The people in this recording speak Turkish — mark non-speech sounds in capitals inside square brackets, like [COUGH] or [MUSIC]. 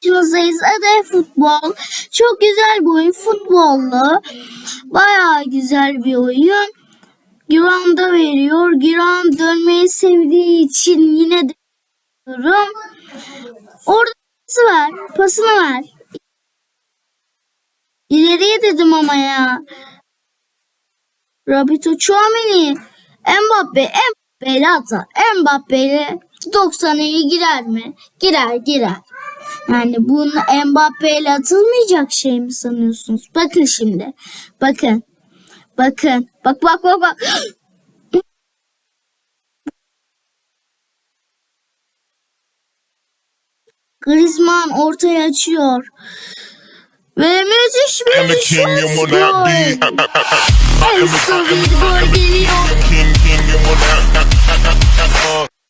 karşınızdayız. Adı futbol. Çok güzel bir oyun. Futbollu. Bayağı güzel bir oyun. Giron da veriyor. Giron dönmeyi sevdiği için yine de diyorum. Orada pası ver. Pasını ver. İleriye dedim ama ya. Rabito Chouameni. Mbappe. Mbappe ile atar. Mbappe ile 90'a girer mi? Girer girer. Yani bunu Mbappe ile atılmayacak şey mi sanıyorsunuz? Bakın şimdi. Bakın. Bakın. Bak bak bak bak. [GASPS] Griezmann ortaya açıyor. Ve müthiş bir. I, gol. Am Efsane bir gol